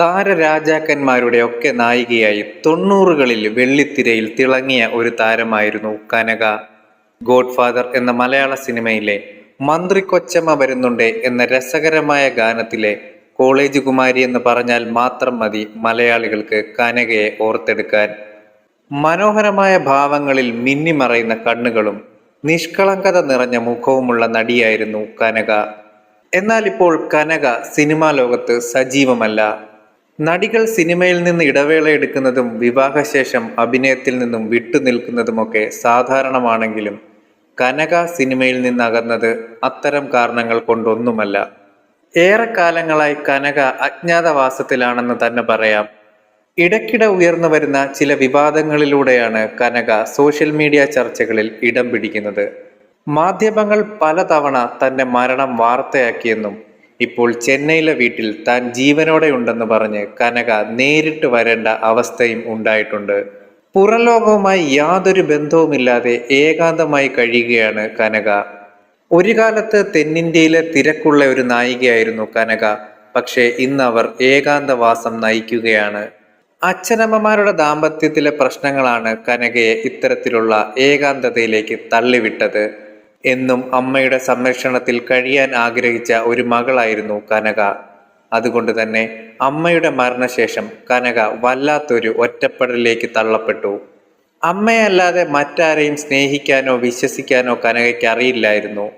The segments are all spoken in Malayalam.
താരരാജാക്കന്മാരുടെ ഒക്കെ നായികയായി തൊണ്ണൂറുകളിൽ വെള്ളിത്തിരയിൽ തിളങ്ങിയ ഒരു താരമായിരുന്നു കനക. ഗോഡ്ഫാദർ എന്ന മലയാള സിനിമയിലെ മന്ത്രി കൊച്ചമ്മ വരുന്നുണ്ട് എന്ന രസകരമായ ഗാനത്തിലെ കോളേജ് കുമാരി എന്ന് പറഞ്ഞാൽ മാത്രം മതി മലയാളികൾക്ക് കനകയെ ഓർത്തെടുക്കാൻ. മനോഹരമായ ഭാവങ്ങളിൽ മിന്നിമറയുന്ന കണ്ണുകളും നിഷ്കളങ്കത നിറഞ്ഞ മുഖവുമുള്ള നടിയായിരുന്നു കനക. എന്നാൽ ഇപ്പോൾ കനക സിനിമാ ലോകത്ത് സജീവമല്ല. നടികൾ സിനിമയിൽ നിന്ന് ഇടവേള എടുക്കുന്നതും വിവാഹശേഷം അഭിനയത്തിൽ നിന്നും വിട്ടുനിൽക്കുന്നതുമൊക്കെ സാധാരണമാണെങ്കിലും കനക സിനിമയിൽ നിന്നകന്നത് അത്തരം കാരണങ്ങൾ കൊണ്ടൊന്നുമല്ല. ഏറെക്കാലങ്ങളായി കനക അജ്ഞാതവാസത്തിലാണെന്ന് തന്നെ പറയാം. ഇടയ്ക്കിടെ ഉയർന്നു വരുന്ന ചില വിവാദങ്ങളിലൂടെയാണ് കനക സോഷ്യൽ മീഡിയ ചർച്ചകളിൽ ഇടം പിടിക്കുന്നത്. മാധ്യമങ്ങൾ പലതവണ തന്റെ മരണം വാർത്തയാക്കിയെന്നും ഇപ്പോൾ ചെന്നൈയിലെ വീട്ടിൽ താൻ ജീവനോടെ ഉണ്ടെന്ന് പറഞ്ഞ് കനക നേരിട്ട് വരേണ്ട അവസ്ഥയും ഉണ്ടായിട്ടുണ്ട്. പുറംലോകവുമായി യാതൊരു ബന്ധവുമില്ലാതെ ഏകാന്തമായി കഴിയുകയാണ് കനക. ഒരു കാലത്ത് തെന്നിന്ത്യയിലെ തിരക്കുള്ള ഒരു നായികയായിരുന്നു കനക. പക്ഷേ ഇന്ന് അവർ ഏകാന്തവാസം നയിക്കുകയാണ്. അച്ഛനമ്മമാരുടെ ദാമ്പത്യത്തിലെ പ്രശ്നങ്ങളാണ് കനകയെ ഇത്തരത്തിലുള്ള ഏകാന്തതയിലേക്ക് തള്ളിവിട്ടത്. എന്നും അമ്മയുടെ സംരക്ഷണത്തിൽ കഴിയാൻ ആഗ്രഹിച്ച ഒരു മകളായിരുന്നു കനക. അതുകൊണ്ട് തന്നെ അമ്മയുടെ മരണശേഷം കനക വല്ലാത്തൊരു ഒറ്റപ്പെടലിലേക്ക് തള്ളപ്പെട്ടു. അമ്മയല്ലാതെ മറ്റാരെയും സ്നേഹിക്കാനോ വിശ്വസിക്കാനോ കനകയ്ക്ക് അറിയില്ലായിരുന്നു.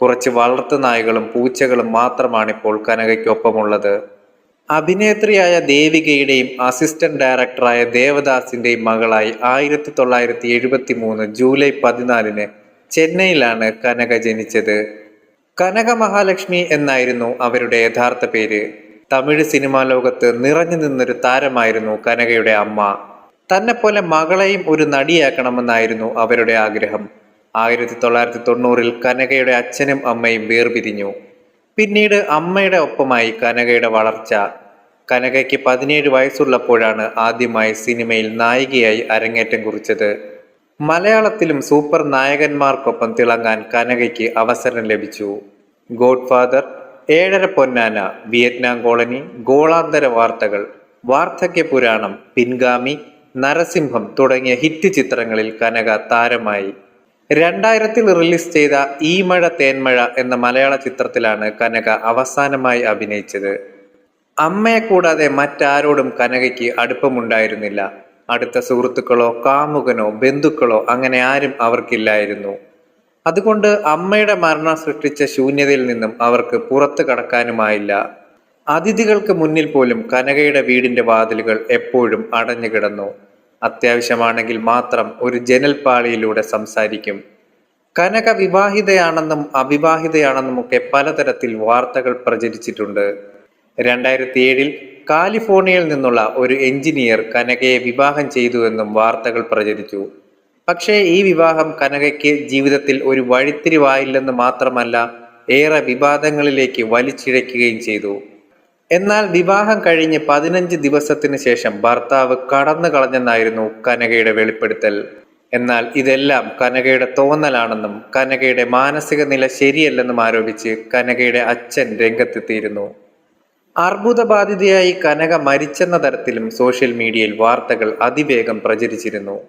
കുറച്ച് വളർത്തു നായകളും പൂച്ചകളും മാത്രമാണിപ്പോൾ കനകയ്ക്കൊപ്പമുള്ളത്. അഭിനേത്രിയായ ദേവികയുടെയും അസിസ്റ്റന്റ് ഡയറക്ടറായ ദേവദാസിന്റെയും മകളായി ആയിരത്തി തൊള്ളായിരത്തി എഴുപത്തി മൂന്ന് ജൂലൈ പതിനാലിന് ചെന്നൈയിലാണ് കനക ജനിച്ചത്. കനക മഹാലക്ഷ്മി എന്നായിരുന്നു അവരുടെ യഥാർത്ഥ പേര്. തമിഴ് സിനിമാ ലോകത്ത് നിറഞ്ഞു നിന്നൊരു താരമായിരുന്നു കനകയുടെ അമ്മ. തന്നെ പോലെ മകളെയും ഒരു നടിയാക്കണമെന്നായിരുന്നു അവരുടെ ആഗ്രഹം. ആയിരത്തി തൊള്ളായിരത്തി തൊണ്ണൂറിൽ കനകയുടെ അച്ഛനും അമ്മയും വേർപിരിഞ്ഞു. പിന്നീട് അമ്മയുടെ ഒപ്പമായി കനകയുടെ വളർച്ച. കനകയ്ക്ക് പതിനേഴ് വയസ്സുള്ളപ്പോഴാണ് ആദ്യമായി സിനിമയിൽ നായികയായി അരങ്ങേറ്റം കുറിച്ചത്. മലയാളത്തിലും സൂപ്പർ നായകന്മാർക്കൊപ്പം തിളങ്ങാൻ കനകയ്ക്ക് അവസരം ലഭിച്ചു. ഗോഡ് ഫാദർ ഏഴര പൊന്നാന വിയറ്റ്നാം കോളനി ഗോളാന്തര വാർത്തകൾ വാർദ്ധക്യ പുരാണം പിൻഗാമി നരസിംഹം തുടങ്ങിയ ഹിറ്റ് ചിത്രങ്ങളിൽ കനക താരമായി. രണ്ടായിരത്തിൽ റിലീസ് ചെയ്ത ഈ മഴ തേന്മഴ എന്ന മലയാള ചിത്രത്തിലാണ് കനക അവസാനമായി അഭിനയിച്ചത്. അമ്മയെ കൂടാതെ മറ്റാരോടും കനകയ്ക്ക് അടുപ്പമുണ്ടായിരുന്നില്ല. അടുത്ത സുഹൃത്തുക്കളോ കാമുകനോ ബന്ധുക്കളോ അങ്ങനെ ആരും അവർക്കില്ലായിരുന്നു. അതുകൊണ്ട് അമ്മയുടെ മരണം സൃഷ്ടിച്ച ശൂന്യതയിൽ നിന്നും അവർക്ക് പുറത്തു കടക്കാനുമായില്ല. അതിഥികൾക്ക് മുന്നിൽ പോലും കനകയുടെ വീടിന്റെ വാതിലുകൾ എപ്പോഴും അടഞ്ഞു കിടന്നു. അത്യാവശ്യമാണെങ്കിൽ മാത്രം ഒരു ജനൽപാളിയിലൂടെ സംസാരിക്കും. കനക വിവാഹിതയാണെന്നും അവിവാഹിതയാണെന്നും ഒക്കെ പലതരത്തിൽ വാർത്തകൾ പ്രചരിച്ചിട്ടുണ്ട്. രണ്ടായിരത്തി ഏഴിൽ കാലിഫോർണിയയിൽ നിന്നുള്ള ഒരു എഞ്ചിനീയർ കനകയെ വിവാഹം ചെയ്തു എന്നും വാർത്തകൾ പ്രചരിച്ചു. പക്ഷേ ഈ വിവാഹം കനകയ്ക്ക് ജീവിതത്തിൽ ഒരു വഴിത്തിരിവായില്ലെന്ന് മാത്രമല്ല ഏറെ വിവാദങ്ങളിലേക്ക് വലിച്ചിഴയ്ക്കുകയും ചെയ്തു. എന്നാൽ വിവാഹം കഴിഞ്ഞ് പതിനഞ്ച് ദിവസത്തിന് ശേഷം ഭർത്താവ് കടന്നു കളഞ്ഞെന്നായിരുന്നു കനകയുടെ വെളിപ്പെടുത്തൽ. എന്നാൽ ഇതെല്ലാം കനകയുടെ തോന്നലാണെന്നും കനകയുടെ മാനസിക നില ശരിയല്ലെന്നും ആരോപിച്ച് കനകയുടെ അച്ഛൻ രംഗത്തെത്തിയിരുന്നു. അർബുദബാധിതയായി കനക മരിച്ചെന്ന തരത്തിലും സോഷ്യൽ മീഡിയയിൽ വാർത്തകൾ അതിവേഗം പ്രചരിച്ചിരുന്നു.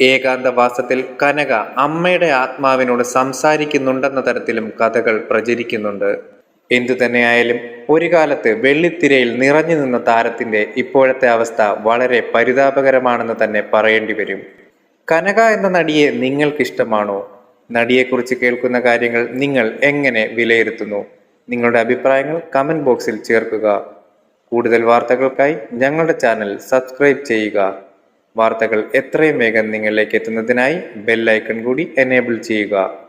ഏകാന്തവാസത്തിൽ കനക അമ്മയുടെ ആത്മാവിനോട് സംസാരിക്കുന്നുണ്ടെന്ന തരത്തിലും കഥകൾ പ്രചരിക്കുന്നുണ്ട്. എന്തു തന്നെയായാലും ഒരു കാലത്ത് വെള്ളിത്തിരയിൽ നിറഞ്ഞു നിന്ന താരത്തിന്റെ ഇപ്പോഴത്തെ അവസ്ഥ വളരെ പരിതാപകരമാണെന്ന് തന്നെ പറയേണ്ടി വരും. കനക എന്ന നടിയെ നിങ്ങൾക്കിഷ്ടമാണോ? നടിയെക്കുറിച്ച് കേൾക്കുന്ന കാര്യങ്ങൾ നിങ്ങൾ എങ്ങനെ വിലയിരുത്തുന്നു? നിങ്ങളുടെ അഭിപ്രായങ്ങൾ കമന്റ് ബോക്സിൽ ചേർക്കുക. കൂടുതൽ വാർത്തകൾക്കായി ഞങ്ങളുടെ ചാനൽ സബ്സ്ക്രൈബ് ചെയ്യുക. വാർത്തകൾ എത്രയും വേഗം നിങ്ങളിലേക്ക് എത്തുന്നതിനായി ബെല്ലൈക്കൺ കൂടി എനേബിൾ ചെയ്യുക.